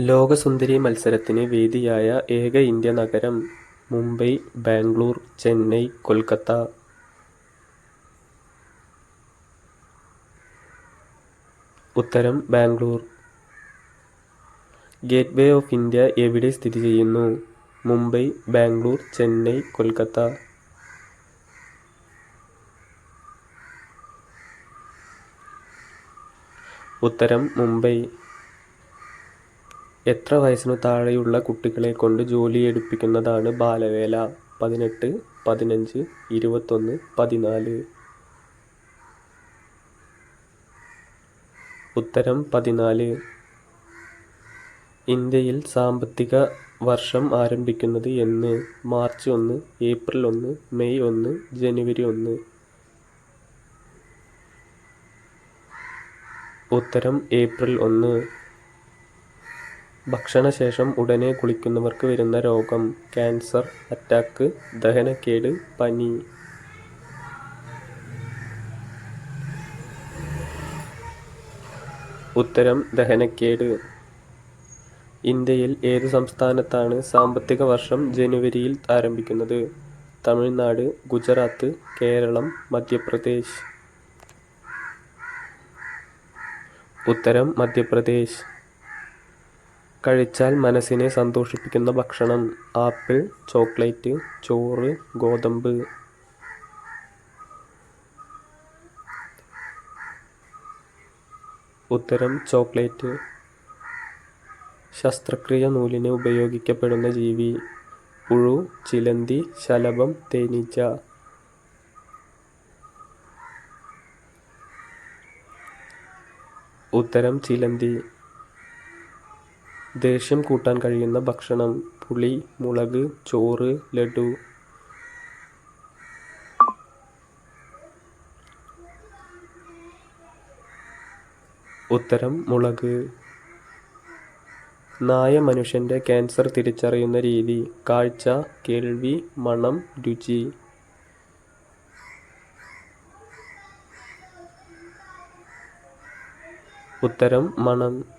ലോകസുന്ദരി മത്സരത്തിന് വേദിയായ ഏക ഇന്ത്യ നഗരം മുംബൈ ബാംഗ്ലൂർ ചെന്നൈ കൊൽക്കത്ത. ഉത്തരം ബാംഗ്ലൂർ. ഗേറ്റ്വേ ഓഫ് ഇന്ത്യ എവിടെ സ്ഥിതി ചെയ്യുന്നു? മുംബൈ ബാംഗ്ലൂർ ചെന്നൈ കൊൽക്കത്ത. ഉത്തരം മുംബൈ. എത്ര വയസ്സിനു താഴെയുള്ള കുട്ടികളെ കൊണ്ട് ജോലി എടുപ്പിക്കുന്നതാണ് ബാലവേല? പതിനെട്ട് പതിനഞ്ച് ഇരുപത്തൊന്ന് പതിനാല്. ഉത്തരം പതിനാല്. ഇന്ത്യയിൽ സാമ്പത്തിക വർഷം ആരംഭിക്കുന്നത് എന്ന് മാർച്ച് ഒന്ന് ഏപ്രിൽ ഒന്ന് മെയ് ഒന്ന് ജനുവരി ഒന്ന്. ഉത്തരം ഏപ്രിൽ ഒന്ന്. ഭക്ഷണശേഷം ഉടനെ കുളിക്കുന്നവർക്ക് വരുന്ന രോഗം ക്യാൻസർ അറ്റാക്ക് ദഹനക്കേട് പനി. ഉത്തരം ദഹനക്കേട്. ഇന്ത്യയിൽ ഏത് സംസ്ഥാനത്താണ് സാമ്പത്തിക വർഷം ജനുവരിയിൽ ആരംഭിക്കുന്നത്? തമിഴ്നാട് ഗുജറാത്ത് കേരളം മധ്യപ്രദേശ്. ഉത്തരം മധ്യപ്രദേശ്. കഴിച്ചാൽ മനസ്സിനെ സന്തോഷിപ്പിക്കുന്ന ഭക്ഷണം. ആപ്പിൾ ചോക്ലേറ്റ് ചോറ് ഗോതമ്പ്. ഉത്തരം ചോക്ലേറ്റ്. ശസ്ത്രക്രിയ നൂലിന് ഉപയോഗിക്കപ്പെടുന്ന ജീവി. പുഴു ചിലന്തി ശലഭം തേനീച്ച. ഉത്തരം ചിലന്തി. ദേഷ്യം കൂട്ടാൻ കഴിയുന്ന ഭക്ഷണം. പുളി മുളക് ചോറ് ലഡു. ഉത്തരം മുളക്. നായ മനുഷ്യന്റെ ക്യാൻസർ തിരിച്ചറിയുന്ന രീതി. കാഴ്ച കേൾവി മണം രുചി. ഉത്തരം മണം.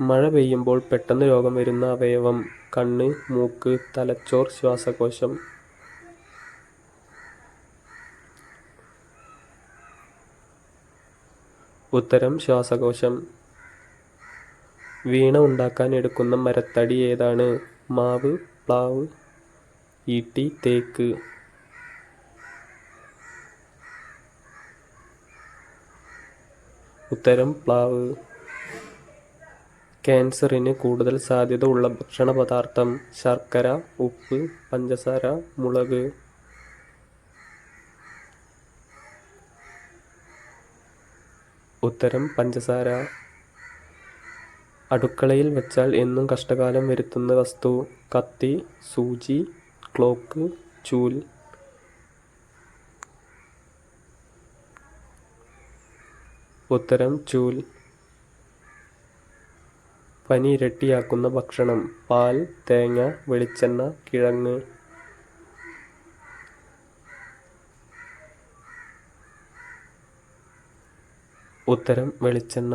മഴ പെയ്യുമ്പോൾ പെട്ടെന്ന് രോഗം വരുന്ന അവയവം കണ്ണ് മൂക്ക് തലച്ചോർ ശ്വാസകോശം. ഉത്തരം ശ്വാസകോശം. വീണ ഉണ്ടാക്കാൻ എടുക്കുന്ന മരത്തടി ഏതാണ്? മാവ് പ്ലാവ് ഈട്ടി തേക്ക്. ഉത്തരം പ്ലാവ്. ക്യാൻസറിന് കൂടുതൽ സാധ്യത ഉള്ള ഭക്ഷണ പദാർത്ഥം ശർക്കര ഉപ്പ് പഞ്ചസാര മുളക്. ഉത്തരം പഞ്ചസാര. അടുക്കളയിൽ വെച്ചാൽ എന്നും കഷ്ടകാലം വരുത്തുന്ന വസ്തു കത്തി സൂചി ക്ലോക്ക് ചൂൽ. ഉത്തരം ചൂൽ. പനി ഇരട്ടിയാക്കുന്ന ഭക്ഷണം. പാൽ തേങ്ങ വെളിച്ചെണ്ണ കിഴങ്ങ്. ഉത്തരം വെളിച്ചെണ്ണ.